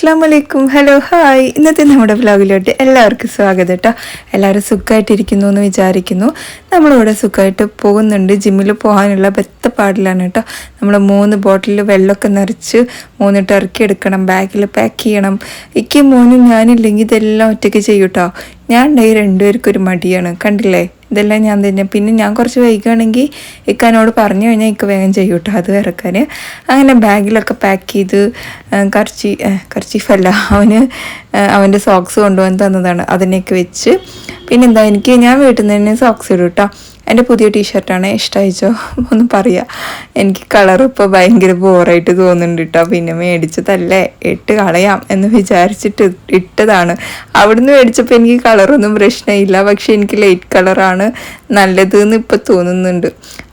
അസ്സാം വലൈക്കും hello hi. ഇന്നത്തെ നമ്മുടെ വ്ലോഗിലോട്ട് എല്ലാവർക്കും സ്വാഗതം കേട്ടോ എല്ലാവരും സുഖമായിട്ടിരിക്കുന്നു എന്ന് വിചാരിക്കുന്നു. നമ്മളിവിടെ സുഖമായിട്ട് പോകുന്നുണ്ട്. ജിമ്മിൽ പോകാനുള്ള ബെത്തപ്പാടിലാണ് കേട്ടോ നമ്മൾ മൂന്ന് ബോട്ടിൽ വെള്ളമൊക്കെ നിറച്ച് മൂന്ന് ടർക്കി എടുക്കണം. ബാഗിൽ പാക്ക് ചെയ്യണം. ഇക്ക് മോനും ഞാനില്ലെങ്കിൽ ഇതെല്ലാം ഒറ്റയ്ക്ക് ചെയ്യൂട്ടോ ഞാൻ ഉണ്ടായി രണ്ടുപേർക്കും ഒരു മടിയാണ്. കണ്ടില്ലേ? ഇതെല്ലാം ഞാൻ തന്നെ. പിന്നെ ഞാൻ കുറച്ച് വൈകുകയാണെങ്കിൽ ഇക്കാനോട് പറഞ്ഞു കഴിഞ്ഞാൽ ഇക്ക വേഗം ചെയ്യും കേട്ടോ അത് ഇറക്കാൻ അങ്ങനെ ബാഗിലൊക്കെ പാക്ക് ചെയ്ത് കർച്ചി കർച്ചീഫല്ല. അവന് അവന്റെ സോക്സ് കൊണ്ടുവന്ന് തന്നതാണ്. അതിനെയൊക്കെ വെച്ച്. പിന്നെന്താ എനിക്ക് ഞാൻ വീട്ടിൽ നിന്ന് തന്നെ സോക്സ് ഇടും കേട്ടോ എന്റെ പുതിയ ടീഷർട്ടാണ് ഇഷ്ടമായിച്ചോ ഒന്ന് പറയാ. എനിക്ക് കളർ ഇപ്പോൾ ഭയങ്കര ബോറായിട്ട് തോന്നുന്നുണ്ട് കേട്ടോ പിന്നെ മേടിച്ചതല്ലേ? ഇട്ട് കളയാം എന്ന് വിചാരിച്ചിട്ട് ഇട്ടതാണ്. അവിടുന്ന് മേടിച്ചപ്പോൾ എനിക്ക് കളറൊന്നും പ്രശ്നമില്ല പക്ഷേ എനിക്ക് ലൈറ്റ് കളറാണ് നല്ലത് എന്ന് ഇപ്പോൾ തോന്നുന്നുണ്ട്.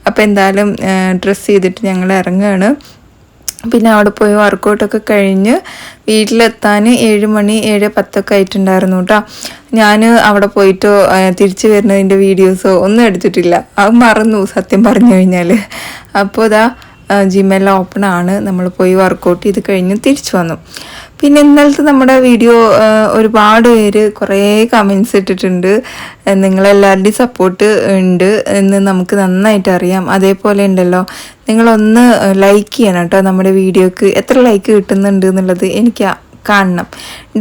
അപ്പോൾ എന്തായാലും ഡ്രസ്സ് ചെയ്തിട്ട് ഞങ്ങൾ ഇറങ്ങുകയാണ് പിന്നെ അവിടെ പോയി വർക്കൗട്ടൊക്കെ കഴിഞ്ഞ് വീട്ടിലെത്താൻ ഏഴ് മണി ഏഴ് പത്തൊക്കെ ആയിട്ടുണ്ടായിരുന്നു കേട്ടോ ഞാൻ അവിടെ പോയിട്ട് തിരിച്ചു വരുന്നതിന്റെ വീഡിയോസോ ഒന്നും എടുത്തിട്ടില്ല. അത് മറന്നു സത്യം പറഞ്ഞു കഴിഞ്ഞാൽ അപ്പോൾ ഇതാ ജിമ്മെല്ലാം ഓപ്പൺ ആണ്. നമ്മൾ പോയി വർക്കൗട്ട് ചെയ്ത് കഴിഞ്ഞ് തിരിച്ചു വന്നു. പിന്നെ ഇന്നലത്തെ നമ്മുടെ വീഡിയോ ഒരുപാട് പേര് കുറേ കമൻസ് ഇട്ടിട്ടുണ്ട്. നിങ്ങളെല്ലാവരുടെയും സപ്പോർട്ട് ഉണ്ട് എന്ന് നമുക്ക് നന്നായിട്ട് അറിയാം. അതേപോലെ ഉണ്ടല്ലോ നിങ്ങളൊന്ന് ലൈക്ക് ചെയ്യണം കേട്ടോ. നമ്മുടെ വീഡിയോക്ക് എത്ര ലൈക്ക് കിട്ടുന്നുണ്ട് എന്നുള്ളത് എനിക്ക് കാണണം.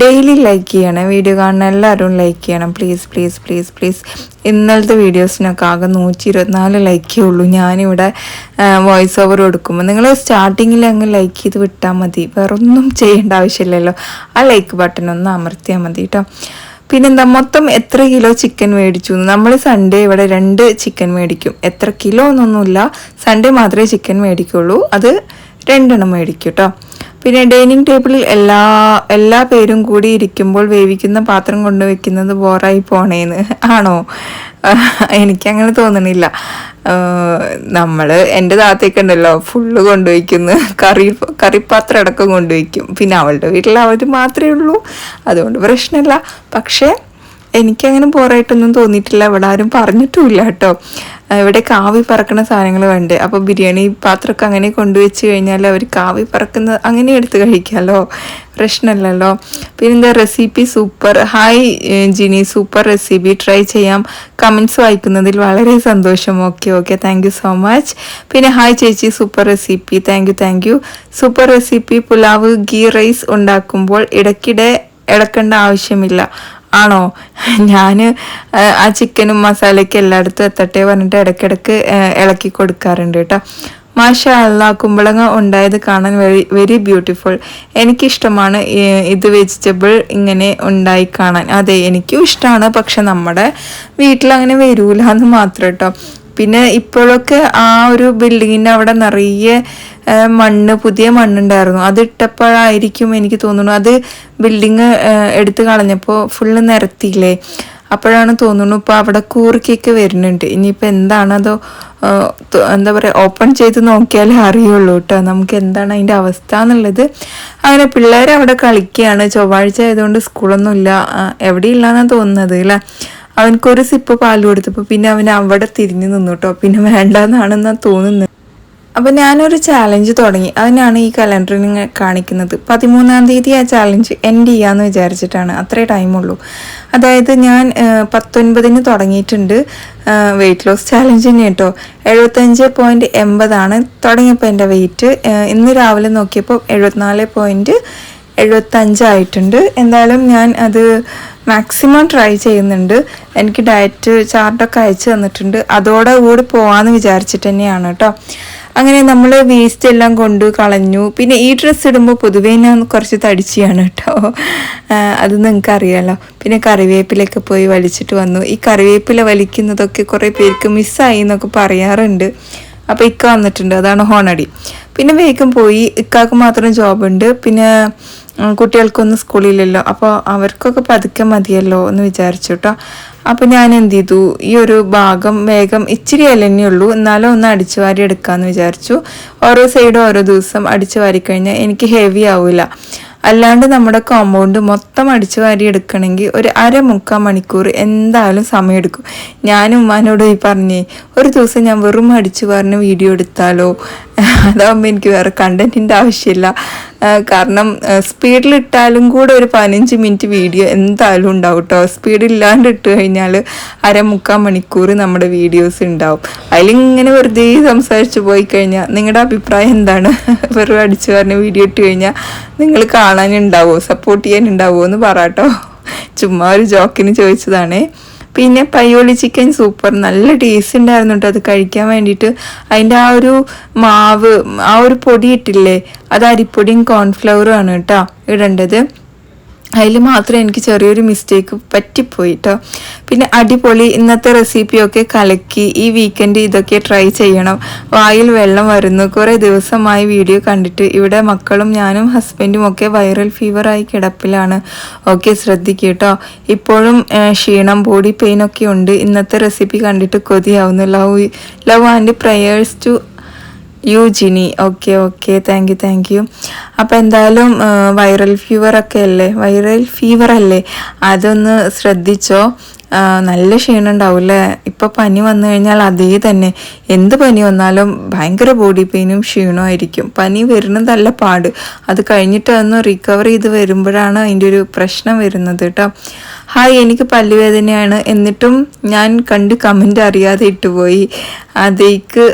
ഡെയിലി ലൈക്ക് ചെയ്യണം. വീഡിയോ കാണുന്ന എല്ലാവരും ലൈക്ക് ചെയ്യണം. പ്ലീസ് പ്ലീസ് പ്ലീസ് പ്ലീസ് ഇന്നലത്തെ വീഡിയോസിനൊക്കെ ആകെ നൂറ്റി ഇരുപത്തിനാല് ലൈക്കേ ഉള്ളൂ. ഞാനിവിടെ വോയിസ് ഓവർ കൊടുക്കുമ്പോൾ നിങ്ങൾ സ്റ്റാർട്ടിങ്ങിൽ അങ്ങ് ലൈക്ക് ചെയ്ത് വിട്ടാൽ മതി. വേറൊന്നും ചെയ്യേണ്ട ആവശ്യമില്ലല്ലോ. ആ ലൈക്ക് ബട്ടൺ ഒന്ന് അമർത്തിയാൽ മതി കേട്ടോ പിന്നെന്താ മൊത്തം എത്ര കിലോ ചിക്കൻ മേടിച്ചു? നമ്മൾ സൺഡേ ഇവിടെ രണ്ട് ചിക്കൻ മേടിക്കും. എത്ര കിലോ എന്നൊന്നുമില്ല. സൺഡേ മാത്രമേ ചിക്കൻ മേടിക്കുള്ളൂ. അത് രണ്ടെണ്ണം മേടിക്കും കേട്ടോ പിന്നെ ഡൈനിങ് ടേബിളിൽ എല്ലാ എല്ലാ പേരും കൂടി ഇരിക്കുമ്പോൾ വേവിക്കുന്ന പാത്രം കൊണ്ടുവയ്ക്കുന്നത് ബോറായി പോണേന്ന്. ആണോ? എനിക്കങ്ങനെ തോന്നണില്ല. നമ്മൾ എന്റെ താത്തേക്ക് ഉണ്ടല്ലോ ഫുള്ള് കൊണ്ടുവയ്ക്കുന്നു കറി കറിപ്പാത്രം അടക്കം കൊണ്ടുവയ്ക്കും പിന്നെ അവളുടെ വീട്ടിൽ അവർ മാത്രമേ ഉള്ളൂ. അതുകൊണ്ട് പ്രശ്നമില്ല പക്ഷേ എനിക്കങ്ങനെ ബോറായിട്ടൊന്നും തോന്നിയിട്ടില്ല. ഇവിടെ ആരും പറഞ്ഞിട്ടുമില്ല കേട്ടോ. ഇവിടെ കാവി പറക്കുന്ന സാധനങ്ങൾ വേണ്ട? അപ്പോൾ ബിരിയാണി പാത്രമൊക്കെ അങ്ങനെ കൊണ്ടുവച്ച് കഴിഞ്ഞാൽ അവർ കാവി പറക്കുന്ന അങ്ങനെ എടുത്ത് കഴിക്കാമല്ലോ. പ്രശ്നമല്ലല്ലോ. പിന്നെന്താ recipe super hi Jini. Super recipe try ചെയ്യാം. കമൻസ് വായിക്കുന്നതിൽ വളരെ സന്തോഷം. Okay okay thank so much പിന്നെ ഹായ് ചേച്ചി. Super recipe thank you thank you super recipe pulao ghee rice ഉണ്ടാക്കുമ്പോൾ ഇടയ്ക്കിടെ ഇടക്കേണ്ട ആവശ്യമില്ല. ആണോ? ഞാൻ ആ ചിക്കനും മസാലയ്ക്ക് എല്ലായിടത്തും എത്തട്ടെ പറഞ്ഞിട്ട് ഇടയ്ക്കിടയ്ക്ക് ഇളക്കി കൊടുക്കാറുണ്ട് കേട്ടോ. മാഷ അല്ല കുമ്പളങ്ങ ഉണ്ടായത് കാണാൻ വെരി വെരി ബ്യൂട്ടിഫുൾ എനിക്കിഷ്ടമാണ് ഇത് വെജിറ്റബിൾ ഇങ്ങനെ ഉണ്ടായി കാണാൻ. അതെ എനിക്കും ഇഷ്ടമാണ് പക്ഷെ നമ്മുടെ വീട്ടിൽ അങ്ങനെ വരൂല എന്ന് മാത്രം കേട്ടോ. പിന്നെ ഇപ്പോഴൊക്കെ ആ ഒരു ബിൽഡിങ്ങിന്റെ അവിടെ നിറയെ മണ്ണ് പുതിയ മണ്ണുണ്ടായിരുന്നു. അത് ഇട്ടപ്പോഴായിരിക്കും എനിക്ക് തോന്നുന്നു. അത് ബിൽഡിങ് എടുത്തു കളഞ്ഞപ്പോൾ ഫുള്ള് നിരത്തിയില്ലേ? അപ്പോഴാണ് തോന്നുന്നു ഇപ്പോൾ അവിടെ കൂറുക്കൊക്കെ വരുന്നുണ്ട്. ഇനിയിപ്പോൾ എന്താണതോ എന്താ പറയുക ഓപ്പൺ ചെയ്ത് നോക്കിയാലേ അറിയുള്ളൂ കേട്ടോ. നമുക്ക് എന്താണ് അതിന്റെ അവസ്ഥ എന്നുള്ളത്. അങ്ങനെ പിള്ളേർ അവിടെ കളിക്കുകയാണ്. ചൊവ്വാഴ്ച ആയതുകൊണ്ട് സ്കൂളൊന്നുമില്ല എവിടെയില്ലാന്നാണ് തോന്നുന്നത് അല്ലേ? അവനക്കൊരു സിപ്പ് പാൽ കൊടുത്തപ്പോൾ പിന്നെ അവൻ അവിടെ തിരിഞ്ഞു നിന്നു കേട്ടോ പിന്നെ വേണ്ടെന്നാണെന്നാണ് തോന്നുന്നത് അപ്പം ഞാനൊരു ചാലഞ്ച് തുടങ്ങി. അതിനാണ് ഈ കലണ്ടറിൽ കാണിക്കുന്നത്. പതിമൂന്നാം തീയതി ആ ചാലഞ്ച് എൻഡ് ചെയ്യാന്ന് വിചാരിച്ചിട്ടാണ്. അത്രേ ടൈമുള്ളൂ അതായത് ഞാൻ പത്തൊൻപതിന് തുടങ്ങിയിട്ടുണ്ട്. വെയിറ്റ് ലോസ് ചാലഞ്ച് തന്നെ കേട്ടോ എഴുപത്തഞ്ച് പോയിന്റ് എൺപതാണ്. തുടങ്ങിയപ്പോൾ എന്റെ വെയിറ്റ് ഇന്ന് രാവിലെ നോക്കിയപ്പോൾ എഴുപത്തിനാല് പോയിന്റ് എഴുപത്തഞ്ചായിട്ടുണ്ട്. എന്തായാലും ഞാൻ അത് മാക്സിമം ട്രൈ ചെയ്യുന്നുണ്ട്. എനിക്ക് ഡയറ്റ് ചാർട്ടൊക്കെ അയച്ചു തന്നിട്ടുണ്ട്. അതോടെ കൂടി പോകാമെന്ന് വിചാരിച്ചിട്ട് തന്നെയാണ് കേട്ടോ അങ്ങനെ നമ്മൾ വേസ്റ്റ് എല്ലാം കൊണ്ട് കളഞ്ഞു. പിന്നെ ഈ ഡ്രസ്സ് ഇടുമ്പോൾ പൊതുവേ ഞാൻ കുറച്ച് തടിച്ചിയാണ് കേട്ടോ അത് നിങ്ങൾക്ക് അറിയാമല്ലോ പിന്നെ കറിവേപ്പിലൊക്കെ പോയി വലിച്ചിട്ട് വന്നു. ഈ കറിവേപ്പില വലിക്കുന്നതൊക്കെ കുറേ പേർക്ക് മിസ്സായി എന്നൊക്കെ പറയാറുണ്ട്. അപ്പോൾ ഇക്ക വന്നിട്ടുണ്ട്. അതാണ് ഹോണടി. പിന്നെ വേഗം പോയി. ഇക്കാക്ക് മാത്രം ജോബുണ്ട് പിന്നെ കുട്ടികൾക്കൊന്നും സ്കൂളിലല്ലോ അപ്പോൾ അവർക്കൊക്കെ പതുക്കെ മതിയല്ലോ എന്ന് വിചാരിച്ചു കേട്ടോ അപ്പോൾ ഞാൻ എന്ത് ചെയ്തു? ഈ ഒരു ഭാഗം വേഗം ഇച്ചിരി ഉള്ളൂ. എന്നാലും ഒന്ന് അടിച്ചു വാരി എടുക്കാമെന്ന് വിചാരിച്ചു. ഓരോ സൈഡും ഓരോ ദിവസം അടിച്ചു വാരി കഴിഞ്ഞാൽ എനിക്ക് ഹെവി ആവില്ല അല്ലാണ്ട് നമ്മുടെ കോമ്പൗണ്ട് മൊത്തം അടിച്ചു വാരി എടുക്കണമെങ്കിൽ ഒരു അര മുക്കാൽ മണിക്കൂർ എന്തായാലും സമയമെടുക്കും ഞാനും ഉമ്മാനോട് ഈ പറഞ്ഞേ ഒരു ദിവസം ഞാൻ വെറും അടിച്ചു വാറിന് വീഡിയോ എടുത്താലോ? അതാകുമ്പോൾ എനിക്ക് വേറെ കണ്ടന്റിന്റെ ആവശ്യമില്ല. കാരണം സ്പീഡിലിട്ടാലും കൂടെ ഒരു പതിനഞ്ച് മിനിറ്റ് വീഡിയോ എന്തായാലും ഉണ്ടാവും കേട്ടോ സ്പീഡില്ലാണ്ട് ഇട്ട് കഴിഞ്ഞാൽ അരമുക്കാൽ മണിക്കൂർ നമ്മുടെ വീഡിയോസ് ഉണ്ടാവും. അതിലിങ്ങനെ വെറുതെ സംസാരിച്ച് പോയി കഴിഞ്ഞാൽ നിങ്ങളുടെ അഭിപ്രായം എന്താണ്? വെറുതെ അടിച്ചു പറഞ്ഞ വീഡിയോ ഇട്ട് കഴിഞ്ഞാൽ നിങ്ങൾ കാണാനുണ്ടാവുമോ സപ്പോർട്ട് ചെയ്യാനുണ്ടാവുമോ എന്ന് പറയാട്ടോ ചുമ്മാ ഒരു ജോക്കിന് ചോദിച്ചതാണേ. പിന്നെ പയ്യോളി ചിക്കൻ സൂപ്പർ നല്ല ടേസ്റ്റ് ഉണ്ടായിരുന്നു കേട്ടോ അത് കഴിക്കാൻ വേണ്ടിയിട്ട് അതിന്റെ ആ ഒരു മാവ് ആ ഒരു പൊടി ഇട്ടില്ലേ? അത് അരിപ്പൊടിയും കോൺഫ്ലവറും ആണ് കേട്ടോ ഇടേണ്ടത്. അതിൽ മാത്രം എനിക്ക് ചെറിയൊരു മിസ്റ്റേക്ക് പറ്റിപ്പോയി കേട്ടോ പിന്നെ അടിപൊളി ഇന്നത്തെ റെസിപ്പിയൊക്കെ കലക്കി ഈ വീക്കെൻഡ് ഇതൊക്കെ ട്രൈ ചെയ്യണം. വായിൽ വെള്ളം വരുന്നു. കുറേ ദിവസമായി വീഡിയോ കണ്ടിട്ട് ഇവിടെ മക്കളും ഞാനും ഹസ്ബൻഡും ഒക്കെ വൈറൽ ഫീവറായി കിടപ്പിലാണ്. ഓക്കെ ശ്രദ്ധിക്കുക ഇപ്പോഴും ക്ഷീണം ബോഡി പെയിൻ ഒക്കെ ഉണ്ട്. ഇന്നത്തെ റെസിപ്പി കണ്ടിട്ട് കൊതിയാവുന്നു. Love love and prayers to you Jini. Okay okay thank you thank you അപ്പോൾ എന്തായാലും വൈറൽ ഫീവർ ഒക്കെ അല്ലേ? വൈറൽ ഫീവർ അല്ലേ? അതൊന്ന് ശ്രദ്ധിച്ചോ. നല്ല ക്ഷീണം ഉണ്ടാവും അല്ലേ? ഇപ്പോൾ പനി വന്നു കഴിഞ്ഞാൽ അതേ തന്നെ. എന്ത് പനി വന്നാലും ഭയങ്കര ബോഡി പെയിനും ക്ഷീണമായിരിക്കും പനി വരുന്നതല്ല പാട്. അത് കഴിഞ്ഞിട്ട് ഒന്ന് റിക്കവർ ചെയ്ത് വരുമ്പോഴാണ് അതിന്റെ ഒരു പ്രശ്നം വരുന്നത് കേട്ടോ. ഹായ് എനിക്ക് പല്ലുവേദനയാണ്. എന്നിട്ടും ഞാൻ കണ്ട് കമന്റ് അറിയാതെ ഇട്ടുപോയി. അതേക്ക്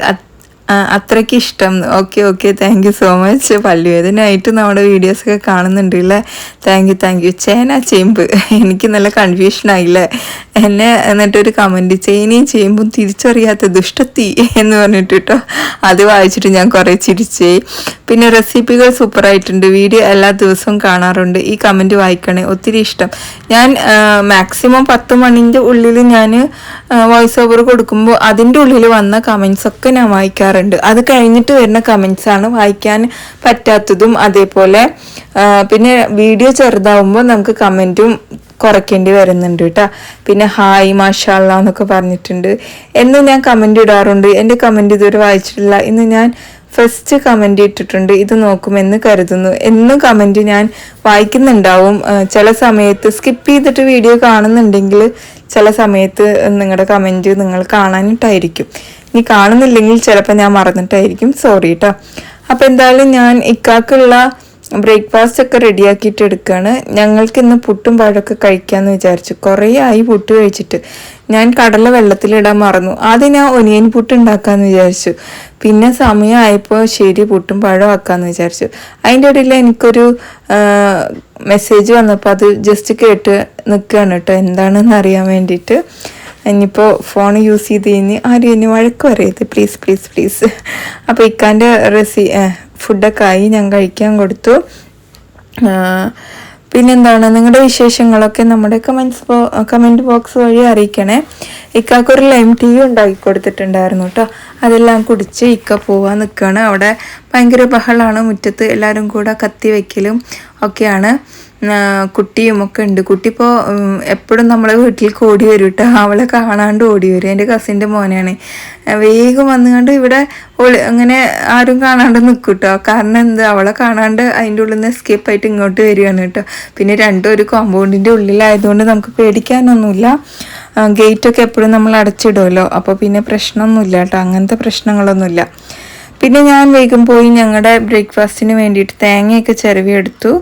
അത്രയ്ക്ക് ഇഷ്ടം. Okay okay thank you so much പള്ളി വേദനയായിട്ട് നമ്മുടെ വീഡിയോസൊക്കെ കാണുന്നുണ്ട് അല്ലേ താങ്ക് യു താങ്ക് യു ചേന ചേമ്പ്. എനിക്ക് നല്ല കൺഫ്യൂഷൻ ആയില്ലേ? എന്നെ എന്നിട്ടൊരു കമന്റ് ചേനയും ചേമ്പും തിരിച്ചറിയാത്ത ദുഷ്ടത്തി എന്ന് പറഞ്ഞിട്ട് കേട്ടോ അത് വായിച്ചിട്ട് ഞാൻ കുറേ ചിരിച്ചേ. പിന്നെ റെസിപ്പികൾ സൂപ്പറായിട്ടുണ്ട് വീഡിയോ എല്ലാ ദിവസവും കാണാറുണ്ട്. ഈ കമന്റ് വായിക്കണേ ഒത്തിരി ഇഷ്ടം. ഞാൻ മാക്സിമം പത്ത് മണിന്റെ ഉള്ളിൽ ഞാൻ വോയിസ് ഓവർ കൊടുക്കുമ്പോൾ അതിന്റെ ഉള്ളിൽ വന്ന കമൻസ് ഒക്കെ ഞാൻ വായിക്കാറുണ്ട്. അത് കഴിഞ്ഞിട്ട് വരുന്ന കമൻസ് ആണ് വായിക്കാൻ പറ്റാത്തതും അതേപോലെ പിന്നെ വീഡിയോ ചെറുതാവുമ്പോൾ നമുക്ക് കമന്റും കുറയ്ക്കേണ്ടി വരുന്നുണ്ട് കേട്ടോ പിന്നെ ഹായ് മാഷാള്ള എന്നൊക്കെ പറഞ്ഞിട്ടുണ്ട്. എന്ന് ഞാൻ കമന്റ് ഇടാറുണ്ട്. എന്റെ കമന്റ് ഇതുവരെ വായിച്ചിട്ടില്ല. ഇന്ന് ഞാൻ ഫസ്റ്റ് കമന്റ് ഇട്ടിട്ടുണ്ട്. ഇത് നോക്കുമെന്ന് കരുതുന്നു. എന്നും കമന്റ് ഞാൻ വായിക്കുന്നുണ്ടാവും. ചില സമയത്ത് സ്കിപ്പ് ചെയ്തിട്ട് വീഡിയോ കാണുന്നുണ്ടെങ്കിൽ ചില സമയത്ത് നിങ്ങളുടെ കമന്റ് നിങ്ങൾ കാണാനിട്ടായിരിക്കും. ഇനി കാണുന്നില്ലെങ്കിൽ ചിലപ്പോൾ ഞാൻ മറന്നിട്ടായിരിക്കും. സോറി കേട്ടോ അപ്പോൾ എന്തായാലും ഞാൻ ഇക്കാക്കുള്ള ബ്രേക്ക്ഫാസ്റ്റ് ഒക്കെ റെഡിയാക്കിയിട്ട് എടുക്കുകയാണ് ഞങ്ങൾക്ക് ഇന്ന് പുട്ടും പഴമൊക്കെ കഴിക്കാമെന്ന് വിചാരിച്ചു. കുറേ ആയി പുട്ട് കഴിച്ചിട്ട്. ഞാൻ കടല വെള്ളത്തിലിടാൻ മറന്നു. ആദ്യം ഞാൻ ഒനിയൻ പുട്ട് ഉണ്ടാക്കാമെന്ന് വിചാരിച്ചു. പിന്നെ സമയമായപ്പോൾ ശരി പുട്ടും പഴം ആക്കാമെന്ന് വിചാരിച്ചു. അതിന്റെ ഇടയിൽ എനിക്കൊരു മെസ്സേജ് വന്നപ്പോൾ അത് ജസ്റ്റ് കേട്ട് നിൽക്കുകയാണ് കേട്ടോ എന്താണെന്ന് അറിയാൻ വേണ്ടിയിട്ട്. ഇനിയിപ്പോൾ ഫോൺ യൂസ് ചെയ്ത് കഴിഞ്ഞ് ആരും ഇനി വഴക്ക് പറയരുത്. പ്ലീസ് പ്ലീസ് പ്ലീസ് അപ്പോൾ ഇക്കാന്റെ റെസി ഫുഡൊക്കെ ആയി. ഞാൻ കഴിക്കാൻ കൊടുത്തു. പിന്നെന്താണ്? നിങ്ങളുടെ വിശേഷങ്ങളൊക്കെ നമ്മുടെ കമൻസ് കമന്റ് ബോക്സ് വഴി അറിയിക്കണേ. ഇക്കാക്കൊരു ലൈം ടീ ഉണ്ടാക്കി കൊടുത്തിട്ടുണ്ടായിരുന്നു കേട്ടോ അതെല്ലാം കുടിച്ച് ഇക്ക പോവാൻ നിൽക്കുകയാണ് അവിടെ ഭയങ്കര ബഹളമാണ് മുറ്റത്ത് എല്ലാവരും കൂടെ കത്തി വയ്ക്കലും ഒക്കെയാണ്. കുട്ടിയും ഒക്കെ ഉണ്ട്. കുട്ടി ഇപ്പോൾ എപ്പോഴും നമ്മളെ വീട്ടിലേക്ക് ഓടി വരും കേട്ടോ അവളെ കാണാണ്ട് ഓടി വരും. എന്റെ കസിന്റെ മോനാണ്. ആ, വേഗം വന്നുകൊണ്ട് ഇവിടെ ഒളി അങ്ങനെ ആരും കാണാണ്ട് നിൽക്കും കേട്ടോ കാരണം എന്ത്? അവളെ കാണാണ്ട് അതിന്റെ ഉള്ളിൽ നിന്ന് എസ്കേപ്പ് ആയിട്ട് ഇങ്ങോട്ട് വരികയാണ് കേട്ടോ പിന്നെ രണ്ടും ഒരു കോമ്പൗണ്ടിന്റെ ഉള്ളിലായതുകൊണ്ട് നമുക്ക് പേടിക്കാനൊന്നുമില്ല. ഗേറ്റൊക്കെ എപ്പോഴും നമ്മൾ അടച്ചിടുമല്ലോ അപ്പോൾ പിന്നെ പ്രശ്നമൊന്നുമില്ല കേട്ടോ അങ്ങനത്തെ പ്രശ്നങ്ങളൊന്നുമില്ല. പിന്നെ ഞാൻ വേഗം പോയി ഞങ്ങളുടെ ബ്രേക്ക്ഫാസ്റ്റിന് വേണ്ടിയിട്ട് തേങ്ങയൊക്കെ ചിരവിയെടുത്തു.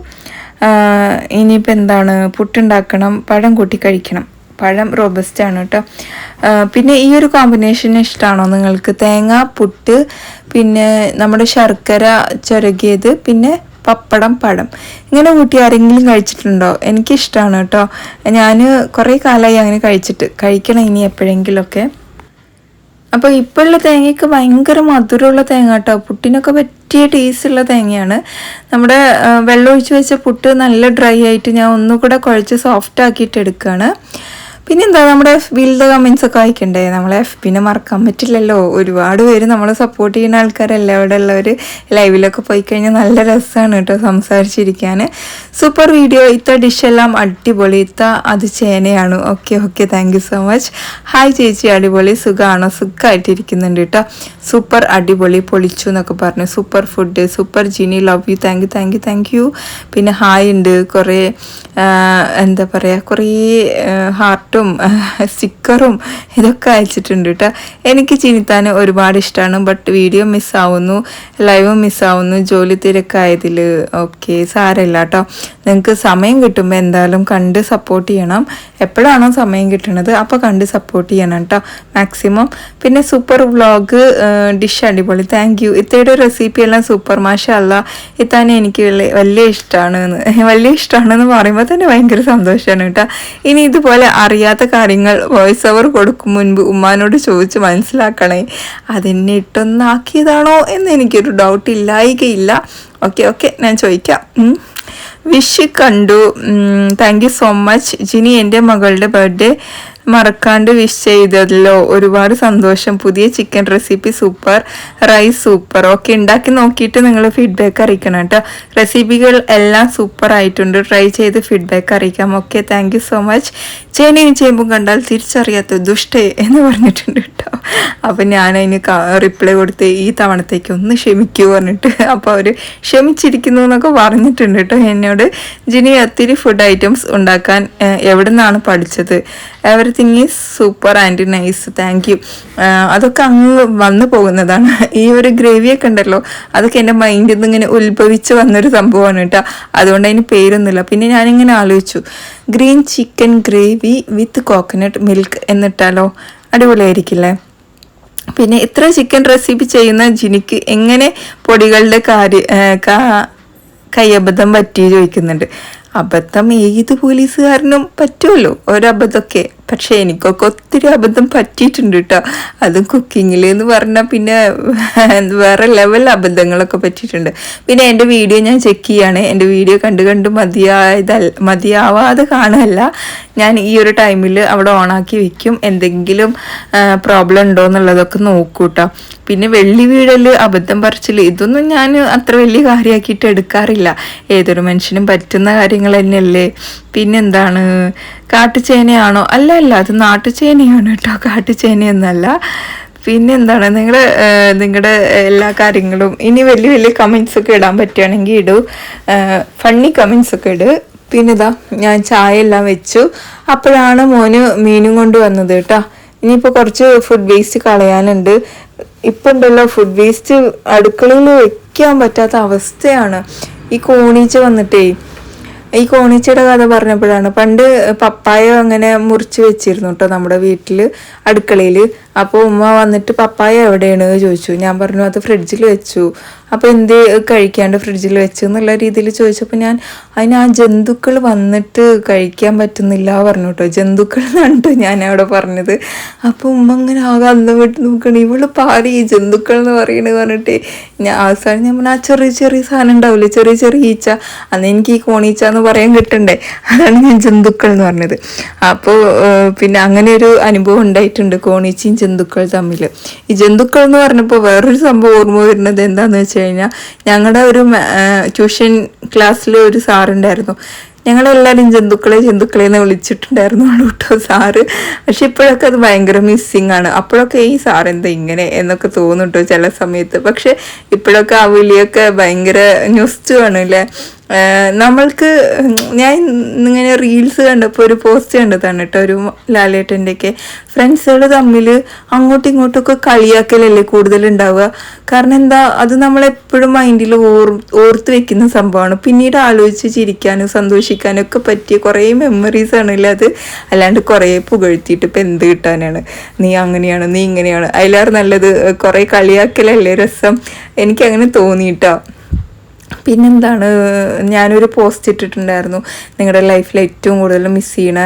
ഇനിയിപ്പോൾ എന്താണ്? പുട്ടുണ്ടാക്കണം പഴം കൂട്ടി കഴിക്കണം. പഴം റോബസ്റ്റ് ആണ് കേട്ടോ പിന്നെ ഈ ഒരു കോമ്പിനേഷൻ ഇഷ്ടമാണോ നിങ്ങൾക്ക്? തേങ്ങ പുട്ട് പിന്നെ നമ്മുടെ ശർക്കര ചുരകിയത് പിന്നെ പപ്പടം പഴം. ഇങ്ങനെ കൂട്ടി ആരെങ്കിലും കഴിച്ചിട്ടുണ്ടോ? എനിക്കിഷ്ടമാണ് കേട്ടോ ഞാൻ കുറേ കാലമായി അങ്ങനെ കഴിച്ചിട്ട് കഴിക്കണം ഇനി എപ്പോഴെങ്കിലുമൊക്കെ അപ്പോൾ ഇപ്പോഴുള്ള തേങ്ങയ്ക്ക് ഭയങ്കര മധുരമുള്ള തേങ്ങ കേട്ടോ. പുട്ടിനൊക്കെ പറ്റിയ ടേസ്റ്റുള്ള തേങ്ങയാണ്. നമ്മുടെ വെള്ളം ഒഴിച്ച് വെച്ച പുട്ട് നല്ല ഡ്രൈ ആയിട്ട് ഞാൻ ഒന്നുകൂടെ കുഴച്ച് സോഫ്റ്റ് ആക്കിയിട്ട് എടുക്കുകയാണ് പിന്നെ എന്താ നമ്മുടെ ബിയിലത്തെ കമൻസ് ഒക്കെ വായിക്കണ്ടേ? നമ്മളെ എഫ് പിന്നെ മറക്കാൻ പറ്റില്ലല്ലോ. ഒരുപാട് പേര് നമ്മളെ സപ്പോർട്ട് ചെയ്യുന്ന ആൾക്കാരല്ല അവിടെ ഉള്ളവർ ലൈവിലൊക്കെ പോയി കഴിഞ്ഞാൽ നല്ല രസമാണ് കേട്ടോ സംസാരിച്ചിരിക്കാൻ സൂപ്പർ വീഡിയോ ഇത്ത ഡിഷെല്ലാം അടിപൊളി. ഇത്ത അത് ചേനയാണ്. Okay okay thank so much hi ചേച്ചി. അടിപൊളി. സുഖമാണോ സുഖമായിട്ടിരിക്കുന്നുണ്ട് കേട്ടോ. സൂപ്പർ അടിപൊളി. പൊളിച്ചു എന്നൊക്കെ പറഞ്ഞു. Super food super Jini love you thank you thank you thank you പിന്നെ ഹായ് ഉണ്ട്. കുറേ എന്താ പറയുക കുറേ ഹാർട്ടും പാട്ടും സ്റ്റിക്കറും ഇതൊക്കെ അയച്ചിട്ടുണ്ട് കേട്ടോ. എനിക്ക് ചിനിത്താൻ ഒരുപാട് ഇഷ്ടമാണ് ബട്ട് വീഡിയോ മിസ്സാവുന്നു ലൈവ് മിസ്സാവുന്നു ജോലി തിരക്കായതിൽ ഓക്കെ സാരമില്ല കേട്ടോ. നിങ്ങൾക്ക് സമയം കിട്ടുമ്പോൾ എന്തായാലും കണ്ട് സപ്പോർട്ട് ചെയ്യണം. എപ്പോഴാണോ സമയം കിട്ടുന്നത് അപ്പോൾ കണ്ട് സപ്പോർട്ട് ചെയ്യണം കേട്ടോ. മാക്സിമം പിന്നെ സൂപ്പർ വ്ളോഗ് ഡിഷ് അടിപൊളി. താങ്ക് യു ഇത്തയുടെ റെസിപ്പി എല്ലാം സൂപ്പർ മാഷ അല്ല. ഇത്താനെ എനിക്ക് വലിയ ഇഷ്ടമാണ് വലിയ ഇഷ്ടമാണെന്ന് പറയുമ്പോൾ തന്നെ ഭയങ്കര സന്തോഷമാണ് കേട്ടോ. ഇനി ഇതുപോലെ അറിയാത്ത കാര്യങ്ങൾ വോയിസ് ഓവർ കൊടുക്കും മുൻപ് ഉമ്മാനോട് ചോദിച്ച് മനസ്സിലാക്കണേ. അതെന്നെ ഇട്ടൊന്നാക്കിയതാണോ എന്ന് എനിക്കൊരു ഡൗട്ട് ഇല്ലായികയില്ല. ഓക്കെ ഓക്കെ ഞാൻ ചോദിക്കാം. വിഷ് കണ്ടു. Thank you so much Jini എന്റെ മകളുടെ ബർത്ത്ഡേ മറക്കാണ്ട് വിഷ് ചെയ്തല്ലോ. ഒരുപാട് സന്തോഷം. പുതിയ chicken recipe super rice super okay ഉണ്ടാക്കി നോക്കിയിട്ട് നിങ്ങൾ ഫീഡ്ബാക്ക് അറിയിക്കണം കേട്ടോ റെസിപ്പികൾ എല്ലാം സൂപ്പർ ആയിട്ടുണ്ട്. ട്രൈ ചെയ്ത് ഫീഡ്ബാക്ക് അറിയിക്കാം. ഓക്കെ താങ്ക് സോ മച്ച് ചേനയും ചേമ്പും കണ്ടാൽ തിരിച്ചറിയാത്ത ദുഷ്ടേ എന്ന് പറഞ്ഞിട്ടുണ്ട് കേട്ടോ അപ്പം ഞാൻ അതിന് റിപ്ലൈ കൊടുത്ത് ഈ തവണത്തേക്ക് ഒന്ന് ക്ഷമിക്കൂ പറഞ്ഞിട്ട് അപ്പോൾ അവർ ക്ഷമിച്ചിരിക്കുന്നു എന്നൊക്കെ പറഞ്ഞിട്ടുണ്ട് കേട്ടോ എന്നോട് ജിനി ഒത്തിരി ഫുഡ് ഐറ്റംസ് ഉണ്ടാക്കാൻ എവിടെ നിന്നാണ് പഠിച്ചത്? Everything is super and nice thank you അതൊക്കെ അങ്ങ് വന്നു പോകുന്നതാണ്. ഈ ഒരു ഗ്രേവിയൊക്കെ ഉണ്ടല്ലോ അതൊക്കെ എന്റെ മൈൻഡിൽ നിന്ന് ഇങ്ങനെ ഉത്ഭവിച്ച് വന്നൊരു സംഭവമാണ് കേട്ടോ. അതുകൊണ്ട് അതിന് പേരൊന്നുമില്ല. പിന്നെ ഞാനിങ്ങനെ ആലോചിച്ചു. Green chicken gravy with coconut milk എന്നിട്ടാലോ? അടിപൊളിയായിരിക്കില്ലേ? പിന്നെ ഇത്ര ചിക്കൻ റെസിപ്പി ചെയ്യുന്ന ജിനിക്ക് എങ്ങനെ പൊടികളുടെ കാര്യ കൈയബദ്ധം പറ്റി ചോദിക്കുന്നുണ്ട്. അബദ്ധം ഏത് പോലീസുകാരനും പറ്റുമല്ലോ ഒരബദ്ധമൊക്കെ പക്ഷെ എനിക്കൊക്കെ ഒത്തിരി അബദ്ധം പറ്റിയിട്ടുണ്ട് കേട്ടോ അതും കുക്കിങ്ങിൽ എന്ന് പറഞ്ഞാൽ പിന്നെ വേറെ ലെവൽ അബദ്ധങ്ങളൊക്കെ പറ്റിയിട്ടുണ്ട്. പിന്നെ എന്റെ വീഡിയോ ഞാൻ ചെക്ക് ചെയ്യാണ്. എന്റെ വീഡിയോ കണ്ട് കണ്ട് മതിയായതല്ല മതിയാവാതെ കാണുകയല്ല. ഞാൻ ഈ ഒരു ടൈമിൽ അവിടെ ഓണാക്കി വെക്കും. എന്തെങ്കിലും പ്രോബ്ലം ഉണ്ടോ എന്നുള്ളതൊക്കെ നോക്കൂട്ടോ പിന്നെ വെള്ളി വീടൽ അബദ്ധം പറിച്ചിൽ ഇതൊന്നും ഞാൻ അത്ര വലിയ കാര്യമാക്കിയിട്ട് എടുക്കാറില്ല. ഏതൊരു മനുഷ്യനും പറ്റുന്ന കാര്യങ്ങൾ തന്നെയല്ലേ? പിന്നെന്താണ്? കാട്ടുചേനയാണോ? അല്ല അല്ല അത് നാട്ടുചേനയാണ് കേട്ടോ കാട്ടുചേനയൊന്നല്ല പിന്നെ എന്താണ് നിങ്ങൾ നിങ്ങളുടെ എല്ലാ കാര്യങ്ങളും ഇനി വലിയ വലിയ കമൻസ് ഒക്കെ ഇടാൻ പറ്റുകയാണെങ്കിൽ ഇടൂ. ഫണ്ണി കമൻസ് ഒക്കെ ഇട്. പിന്നെ ഇതാ ഞാൻ ചായ എല്ലാം വെച്ചു. അപ്പോഴാണ് മോന് മീനും കൊണ്ട് വന്നത് കേട്ടോ. ഇനിയിപ്പോൾ കുറച്ച് ഫുഡ് വേസ്റ്റ് കളയാനുണ്ട്. ഇപ്പം ഉണ്ടല്ലോ ഫുഡ് വേസ്റ്റ് അടുക്കളയിൽ വെക്കാൻ പറ്റാത്ത അവസ്ഥയാണ്. ഈ കോണീച്ച് വന്നിട്ടേ ഈ കോണിച്ചയുടെ കഥ പറഞ്ഞപ്പോഴാണ് പണ്ട് പപ്പായ അങ്ങനെ മുറിച്ച് വെച്ചിരുന്നു കേട്ടോ നമ്മുടെ വീട്ടിൽ അടുക്കളയിൽ അപ്പോൾ ഉമ്മ വന്നിട്ട് പപ്പായ എവിടെയാണ്? ചോദിച്ചു. ഞാൻ പറഞ്ഞു അത് ഫ്രിഡ്ജിൽ വെച്ചു. അപ്പോൾ എന്ത് കഴിക്കാണ്ട് ഫ്രിഡ്ജിൽ വെച്ചു എന്നുള്ള രീതിയിൽ ചോദിച്ചപ്പോൾ ഞാൻ അതിന് ആ ജന്തുക്കൾ വന്നിട്ട് കഴിക്കാൻ പറ്റുന്നില്ല പറഞ്ഞു കേട്ടോ ജന്തുക്കൾ എന്നാണ് ഞാൻ അവിടെ പറഞ്ഞത്. അപ്പോൾ ഉമ്മ അങ്ങനെ ആകെ അന്തം വിട്ട് നോക്കണം. ഇവൾ പാരി ഈ ജന്തുക്കൾ എന്ന് പറയണത് പറഞ്ഞിട്ട് ഞാൻ അവസാനം ഞാൻ പറഞ്ഞു ആ ചെറിയ ചെറിയ സാധനം ഉണ്ടാവില്ലേ? ചെറിയ ചെറിയ ഈച്ച. അന്ന് എനിക്ക് ഈ കോണീച്ച എന്ന് പറയാൻ കിട്ടണ്ടേ? അതാണ് ഞാൻ ജന്തുക്കൾ എന്ന് പറഞ്ഞത്. അപ്പോൾ പിന്നെ അങ്ങനെ ഒരു അനുഭവം ഉണ്ടായിട്ടുണ്ട് കോണിച്ചിയും ജന്തുക്കൾ തമ്മിൽ ഈ ജന്തുക്കൾ എന്ന് പറഞ്ഞപ്പോൾ വേറൊരു സംഭവം ഓർമ്മ വരുന്നത് എന്താണെന്ന് വെച്ച് കഴിഞ്ഞാൽ ഞങ്ങളുടെ ഒരു ട്യൂഷൻ ക്ലാസ്സിലെ ഒരു സാറുണ്ടായിരുന്നു. ഞങ്ങളെല്ലാവരും ജന്തുക്കളെ ജന്തുക്കളെ എന്ന് വിളിച്ചിട്ടുണ്ടായിരുന്നു കേട്ടോ സാറ്. പക്ഷെ ഇപ്പോഴൊക്കെ അത് ഭയങ്കര മിസ്സിങ് ആണ്. അപ്പോഴൊക്കെ ഈ സാർ എന്താ ഇങ്ങനെ എന്നൊക്കെ തോന്നും കേട്ടോ ചില സമയത്ത്. പക്ഷെ ഇപ്പോഴൊക്കെ ആ വിളിയൊക്കെ ഭയങ്കര ന്യൂസ്റ്റു ആണ് അല്ലേ? നമ്മൾക്ക് ഞാൻ ഇങ്ങനെ റീൽസ് കണ്ടപ്പോൾ ഒരു പോസ്റ്റ് കണ്ടതാണ് കേട്ടോ ഒരു ലാലേട്ടന്റെയൊക്കെ ഫ്രണ്ട്സുകൾ തമ്മിൽ അങ്ങോട്ടും ഇങ്ങോട്ടും ഒക്കെ കളിയാക്കലല്ലേ കൂടുതൽ ഉണ്ടാവുക. കാരണം എന്താ അത് നമ്മളെപ്പോഴും മൈൻഡിൽ ഓർ ഓർത്ത് വെക്കുന്ന സംഭവമാണ്. പിന്നീട് ആലോചിച്ച് ചിരിക്കാനും സന്തോഷിക്കാനും ഒക്കെ പറ്റിയ കുറേ മെമ്മറീസ് ആണല്ലേ അത്. അല്ലാണ്ട് കുറേ പുകഴ്ത്തിയിട്ട് ഇപ്പം എന്ത് കിട്ടാനാണ്? നീ അങ്ങനെയാണ്? നീ ഇങ്ങനെയാണ്? അതിലേറെ നല്ലത് കുറേ കളിയാക്കലല്ലേ രസം? എനിക്കങ്ങനെ തോന്നിയിട്ടോ. പിന്നെന്താണ് ഞാനൊരു പോസ്റ്റ് ഇട്ടിട്ടുണ്ടായിരുന്നു. നിങ്ങളുടെ ലൈഫിൽ ഏറ്റവും കൂടുതൽ മിസ് ചെയ്യണ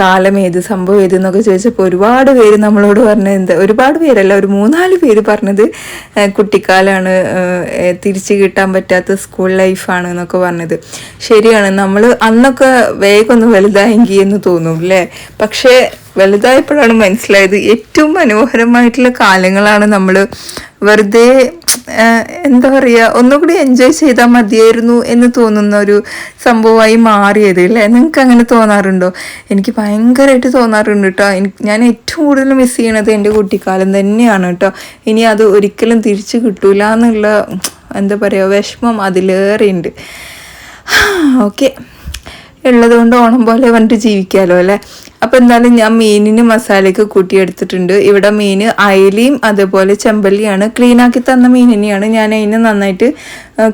കാലം ഏത് സംഭവം ഏത് എന്നൊക്കെ ചോദിച്ചപ്പോൾ ഒരുപാട് പേര് നമ്മളോട് പറഞ്ഞത് എന്താ ഒരുപാട് പേരല്ല ഒരു മൂന്നാൽ പേര് പറഞ്ഞത് കുട്ടിക്കാലാണ് തിരിച്ചു കിട്ടാൻ പറ്റാത്ത സ്കൂൾ ലൈഫാണ് എന്നൊക്കെ പറഞ്ഞത്. ശരിയാണ് നമ്മൾ അന്നൊക്കെ വേഗം ഒന്ന് വലുതായെങ്കിൽ എന്ന് തോന്നും അല്ലേ പക്ഷേ വലുതായപ്പോഴാണ് മനസ്സിലായത്. ഏറ്റവും മനോഹരമായിട്ടുള്ള കാലങ്ങളാണ് നമ്മൾ വെറുതെ എന്താ പറയുക ഒന്നുകൂടി എൻജോയ് ചെയ്താൽ മതിയായിരുന്നു എന്ന് തോന്നുന്ന ഒരു സംഭവമായി മാറിയത് അല്ലേ? നിങ്ങൾക്ക് അങ്ങനെ തോന്നാറുണ്ടോ? എനിക്ക് ഭയങ്കരമായിട്ട് തോന്നാറുണ്ട് കേട്ടോ ഞാൻ ഏറ്റവും കൂടുതൽ മിസ് ചെയ്യണത് എന്റെ കുട്ടിക്കാലം തന്നെയാണ് കേട്ടോ ഇനി അത് ഒരിക്കലും തിരിച്ചു കിട്ടൂല എന്നുള്ള എന്താ പറയുക വിഷമം അതിലേറെ ഉണ്ട്. ഓക്കെ. ഉള്ളതുകൊണ്ട് ഓണം പോലെ പറഞ്ഞിട്ട് ജീവിക്കാമല്ലോ അല്ലേ? അപ്പോൾ എന്തായാലും ഞാൻ മീനിന് മസാലയ്ക്ക് കൂട്ടിയെടുത്തിട്ടുണ്ട്. ഇവിടെ മീൻ അയലിയും അതുപോലെ ചെമ്പല്ലിയാണ്. ക്ലീനാക്കി തന്ന മീനിനെയാണ് ഞാൻ അതിനെ നന്നായിട്ട്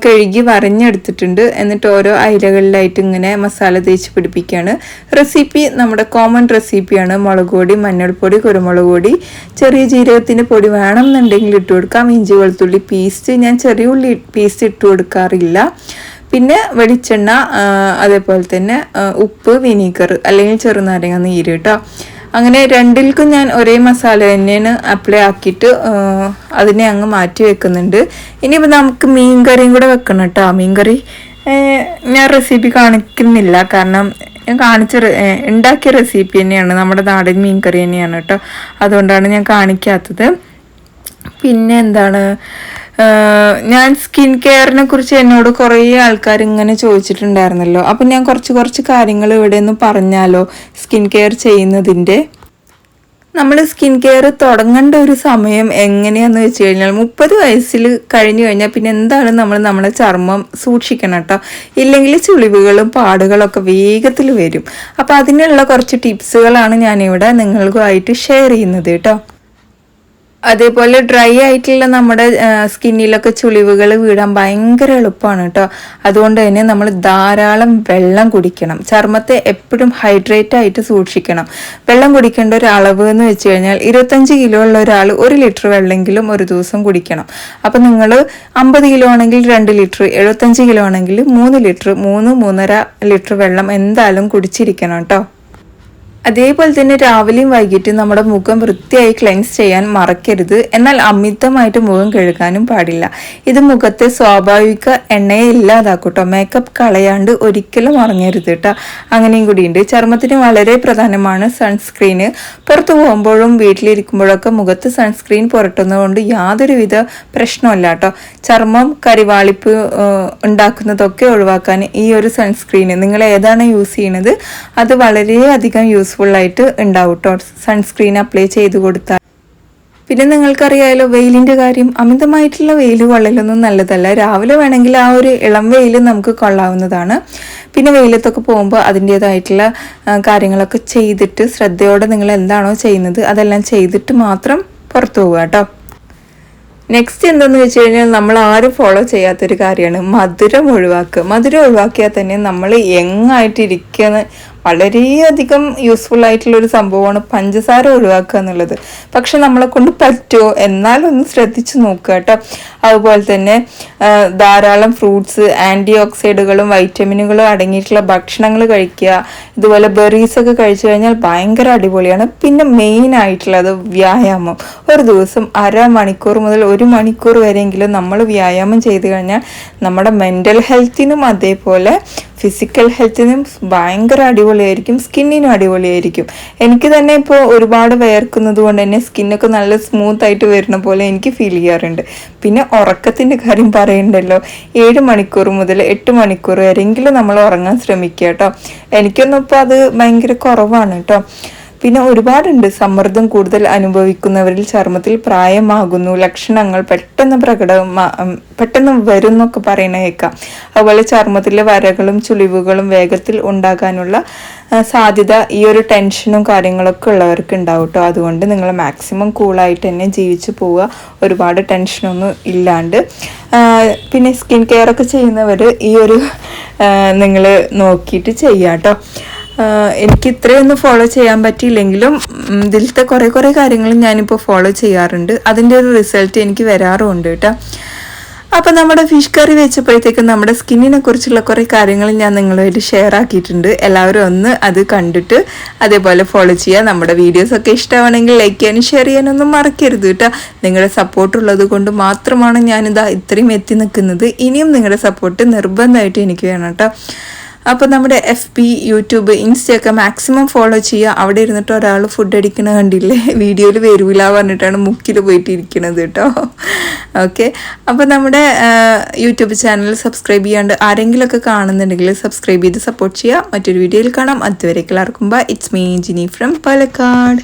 കഴുകി വരഞ്ഞെടുത്തിട്ടുണ്ട്. എന്നിട്ട് ഓരോ അയിലകളിലായിട്ട് ഇങ്ങനെ മസാല തേച്ച് പിടിപ്പിക്കുകയാണ്. റെസിപ്പി നമ്മുടെ കോമൺ റെസിപ്പിയാണ്. മുളക് പൊടി മഞ്ഞൾപ്പൊടി കുരുമുളക് പൊടി. ചെറിയ ജീരകത്തിന്റെ പൊടി വേണമെന്നുണ്ടെങ്കിൽ ഇട്ട് കൊടുക്കാം. ഇഞ്ചി വെളുത്തുള്ളി പേസ്റ്റ് ഞാൻ ചെറിയ ഉള്ളി പേസ്റ്റ് ഇട്ട് കൊടുക്കാറില്ല. പിന്നെ വെളിച്ചെണ്ണ അതേപോലെ തന്നെ ഉപ്പ് വിനീഗർ അല്ലെങ്കിൽ ചെറുനാരങ്ങ നീര് കേട്ടോ. അങ്ങനെ രണ്ടിൽക്കും ഞാൻ ഒരേ മസാല തന്നെയാണ് അപ്ലൈ ആക്കിയിട്ട് അതിനെ അങ്ങ് മാറ്റി വെക്കുന്നുണ്ട്. ഇനിയിപ്പോൾ നമുക്ക് മീൻ കറിയും കൂടെ വെക്കണം കേട്ടോ. മീൻ കറി ഞാൻ റെസിപ്പി കാണിക്കുന്നില്ല. കാരണം ഞാൻ കാണിച്ച ഉണ്ടാക്കിയ റെസിപ്പി തന്നെയാണ്. നമ്മുടെ നാടൻ മീൻ കറി തന്നെയാണ് കേട്ടോ. അതുകൊണ്ടാണ് ഞാൻ കാണിക്കാത്തത്. പിന്നെ എന്താണ് ഞാൻ സ്കിൻ കെയറിനെ കുറിച്ച് എന്നോട് കുറേ ആൾക്കാർ ഇങ്ങനെ ചോദിച്ചിട്ടുണ്ടായിരുന്നല്ലോ. അപ്പം ഞാൻ കുറച്ച് കുറച്ച് കാര്യങ്ങൾ ഇവിടെ നിന്ന് പറഞ്ഞാലോ? സ്കിൻ കെയർ ചെയ്യുന്നതിന്റെ? നമ്മൾ സ്കിൻ കെയർ തുടങ്ങേണ്ട ഒരു സമയം എങ്ങനെയാന്ന് വെച്ച് കഴിഞ്ഞാൽ മുപ്പത് വയസ്സിൽ കഴിഞ്ഞു കഴിഞ്ഞാൽ പിന്നെ എന്താണ് നമ്മൾ നമ്മുടെ ചർമ്മം സൂക്ഷിക്കണം കേട്ടോ. ഇല്ലെങ്കിൽ ചുളിവുകളും പാടുകളൊക്കെ വേഗത്തിൽ വരും. അപ്പോൾ അതിനുള്ള കുറച്ച് ടിപ്സുകളാണ് ഞാനിവിടെ നിങ്ങൾക്കുമായിട്ട് ഷെയർ ചെയ്യുന്നത് കേട്ടോ. അതേപോലെ ഡ്രൈ ആയിട്ടുള്ള നമ്മുടെ സ്കിന്നിലൊക്കെ ചുളിവുകൾ വീടാൻ ഭയങ്കര എളുപ്പമാണ് കേട്ടോ അതുകൊണ്ട് തന്നെ നമ്മൾ ധാരാളം വെള്ളം കുടിക്കണം. ചർമ്മത്തെ എപ്പോഴും ഹൈഡ്രേറ്റ് ആയിട്ട് സൂക്ഷിക്കണം. വെള്ളം കുടിക്കേണ്ട ഒരു അളവ് എന്ന് വെച്ച് കഴിഞ്ഞാൽ ഇരുപത്തഞ്ച് കിലോ ഉള്ള ഒരാൾ ഒരു ലിറ്റർ വെള്ളമെങ്കിലും ഒരു ദിവസം കുടിക്കണം. അപ്പം നിങ്ങൾ അമ്പത് കിലോ ആണെങ്കിൽ രണ്ട് ലിറ്റർ എഴുപത്തഞ്ച് കിലോ ആണെങ്കിൽ മൂന്ന് ലിറ്റർ മൂന്ന് മൂന്നര ലിറ്റർ വെള്ളം എന്തായാലും കുടിച്ചിരിക്കണം കേട്ടോ അതേപോലെ തന്നെ രാവിലെയും വൈകിട്ടും നമ്മുടെ മുഖം വൃത്തിയായി ക്ലെൻസ് ചെയ്യാൻ മറക്കരുത്. എന്നാൽ അമിതമായിട്ട് മുഖം കഴുകാനും പാടില്ല. ഇത് മുഖത്തെ സ്വാഭാവിക എണ്ണയെ ഇല്ലാതാക്കൂട്ടോ. മേക്കപ്പ് കളയാണ്ട് ഒരിക്കലും ഉറങ്ങരുത് കേട്ടോ. അങ്ങനെയും കൂടിയുണ്ട്. ചർമ്മത്തിന് വളരെ പ്രധാനമാണ് സൺസ്ക്രീന് പുറത്തു പോകുമ്പോഴും വീട്ടിലിരിക്കുമ്പോഴൊക്കെ മുഖത്ത് സൺസ്ക്രീൻ പുരട്ടുന്നതുകൊണ്ട് യാതൊരുവിധ പ്രശ്നമല്ല കേട്ടോ. ചർമ്മം കരിവാളിപ്പ് ഉണ്ടാക്കുന്നതൊക്കെ ഒഴിവാക്കാൻ ഈ ഒരു സൺസ്ക്രീന് നിങ്ങൾ ഏതാണ് യൂസ് ചെയ്യുന്നത്? അത് വളരെയധികം യൂസ് യൂസ്ഫുള്ളായിട്ട് ഉണ്ടാവും കേട്ടോ സൺസ്ക്രീൻ അപ്ലൈ ചെയ്ത് കൊടുത്താൽ. പിന്നെ നിങ്ങൾക്കറിയാമല്ലോ വെയിലിന്റെ കാര്യം അമിതമായിട്ടുള്ള വെയിൽ കൊള്ളലൊന്നും നല്ലതല്ല. രാവിലെ വേണമെങ്കിൽ ആ ഒരു ഇളം വെയിൽ നമുക്ക് കൊള്ളാവുന്നതാണ്. പിന്നെ വെയിലത്തൊക്കെ പോകുമ്പോൾ അതിന്റേതായിട്ടുള്ള കാര്യങ്ങളൊക്കെ ചെയ്തിട്ട് ശ്രദ്ധയോടെ നിങ്ങൾ എന്താണോ ചെയ്യുന്നത് അതെല്ലാം ചെയ്തിട്ട് മാത്രം പുറത്തു പോവുക കേട്ടോ നെക്സ്റ്റ് എന്തെന്ന് വെച്ച് കഴിഞ്ഞാൽ നമ്മൾ ആരും ഫോളോ ചെയ്യാത്തൊരു കാര്യമാണ് മധുരം ഒഴിവാക്കുക. മധുരം ഒഴിവാക്കിയാൽ തന്നെ നമ്മൾ യങ്ങായിട്ടിരിക്കുന്ന വളരെയധികം യൂസ്ഫുൾ ആയിട്ടുള്ള ഒരു സംഭവമാണ് പഞ്ചസാര ഒഴിവാക്കുക എന്നുള്ളത്. പക്ഷെ നമ്മളെ കൊണ്ട് പറ്റുമോ എന്നാലൊന്ന് ശ്രദ്ധിച്ചു നോക്കുക കേട്ടോ. അതുപോലെ തന്നെ ധാരാളം ഫ്രൂട്ട്സ് ആന്റി ഓക്സൈഡുകളും വൈറ്റമിനുകളും അടങ്ങിയിട്ടുള്ള ഭക്ഷണങ്ങൾ കഴിക്കുക. ഇതുപോലെ ബെറീസ് ഒക്കെ കഴിച്ചു കഴിഞ്ഞാൽ ഭയങ്കര അടിപൊളിയാണ്. പിന്നെ മെയിൻ ആയിട്ടുള്ളത് വ്യായാമം. ഒരു ദിവസം അര മണിക്കൂർ മുതൽ ഒരു മണിക്കൂർ വരെയെങ്കിലും നമ്മൾ വ്യായാമം ചെയ്തു കഴിഞ്ഞാൽ നമ്മുടെ മെന്റൽ ഹെൽത്തിനും അതേപോലെ ഫിസിക്കൽ ഹെൽത്തിനും ഭയങ്കര അടിപൊളിയായിരിക്കും സ്കിന്നിനും അടിപൊളിയായിരിക്കും. എനിക്ക് തന്നെ ഇപ്പോൾ ഒരുപാട് വേർക്കുന്നത് കൊണ്ട് തന്നെ സ്കിന്നൊക്കെ നല്ല സ്മൂത്ത് ആയിട്ട് വരുന്ന പോലെ എനിക്ക് ഫീൽ ചെയ്യാറുണ്ട്. പിന്നെ ഉറക്കത്തിന്റെ കാര്യം പറയണ്ടല്ലോ? ഏഴ് മണിക്കൂർ മുതൽ എട്ട് മണിക്കൂർ വരെയെങ്കിലും നമ്മൾ ഉറങ്ങാൻ ശ്രമിക്കുക കേട്ടോ. എനിക്കൊന്നും ഇപ്പോൾ അത് ഭയങ്കര കുറവാണ് കേട്ടോ. പിന്നെ ഒരുപാടുണ്ട്. സമ്മർദ്ദം കൂടുതൽ അനുഭവിക്കുന്നവരിൽ ചർമ്മത്തിൽ പ്രായമാകുന്നു. ലക്ഷണങ്ങൾ പെട്ടെന്ന് പ്രകട പെട്ടെന്ന് വരും എന്നൊക്കെ പറയണ കേൾക്കാം അതുപോലെ ചർമ്മത്തിലെ വരകളും ചുളിവുകളും വേഗത്തിൽ ഉണ്ടാകാനുള്ള സാധ്യത ഈ ഒരു ടെൻഷനും കാര്യങ്ങളൊക്കെ ഉള്ളവർക്ക് ഉണ്ടാവും കേട്ടോ അതുകൊണ്ട് നിങ്ങൾ മാക്സിമം കൂളായിട്ട് തന്നെ ജീവിച്ചു പോവുക. ഒരുപാട് ടെൻഷനൊന്നും ഇല്ലാണ്ട്. പിന്നെ സ്കിൻ കെയർ ഒക്കെ ചെയ്യുന്നവർ ഈ ഒരു നിങ്ങൾ നോക്കിയിട്ട് ചെയ്യാം കേട്ടോ എനിക്ക് ഇത്രയൊന്നും ഫോളോ ചെയ്യാൻ പറ്റിയില്ലെങ്കിലും ഇതിലത്തെ കുറേ കുറേ കാര്യങ്ങൾ ഞാനിപ്പോൾ ഫോളോ ചെയ്യാറുണ്ട്. അതിന്റെ ഒരു റിസൾട്ട് എനിക്ക് വരാറുമുണ്ട് കേട്ടോ. അപ്പം നമ്മുടെ ഫിഷ് കറി വെച്ചപ്പോഴത്തേക്കും നമ്മുടെ സ്കിന്നിനെ കുറിച്ചുള്ള കുറേ കാര്യങ്ങൾ ഞാൻ നിങ്ങളുമായിട്ട് ഷെയർ ആക്കിയിട്ടുണ്ട്. എല്ലാവരും ഒന്ന് അത് കണ്ടിട്ട് അതേപോലെ ഫോളോ ചെയ്യുക. നമ്മുടെ വീഡിയോസൊക്കെ ഇഷ്ടമാണെങ്കിൽ ലൈക്ക് ചെയ്യാനും ഷെയർ ചെയ്യാനൊന്നും മറക്കരുത് കേട്ടോ. നിങ്ങളുടെ സപ്പോർട്ട് ഉള്ളത് കൊണ്ട് മാത്രമാണ് ഞാനിതാ ഇത്രയും എത്തി നിൽക്കുന്നത്. ഇനിയും നിങ്ങളുടെ സപ്പോർട്ട് നിർബന്ധമായിട്ട് എനിക്ക് വേണം കേട്ടോ. അപ്പോൾ നമ്മുടെ എഫ് ബി യൂട്യൂബ് ഇൻസ്റ്റയൊക്കെ മാക്സിമം ഫോളോ ചെയ്യുക. അവിടെ ഇരുന്നിട്ട് ഒരാൾ ഫുഡ് അടിക്കണ കണ്ടില്ലേ? വീഡിയോയിൽ വരൂല പറഞ്ഞിട്ടാണ് മുക്കിൽ പോയിട്ട് കേട്ടോ. ഓക്കെ അപ്പോൾ നമ്മുടെ യൂട്യൂബ് ചാനൽ സബ്സ്ക്രൈബ് ചെയ്യാണ്ട് ആരെങ്കിലുമൊക്കെ കാണുന്നുണ്ടെങ്കിൽ സബ്സ്ക്രൈബ് ചെയ്ത് സപ്പോർട്ട് ചെയ്യുക. മറ്റൊരു വീഡിയോയിൽ കാണാം. അതുവരെ എല്ലാവർക്കും bye it's me Jini from Palakkad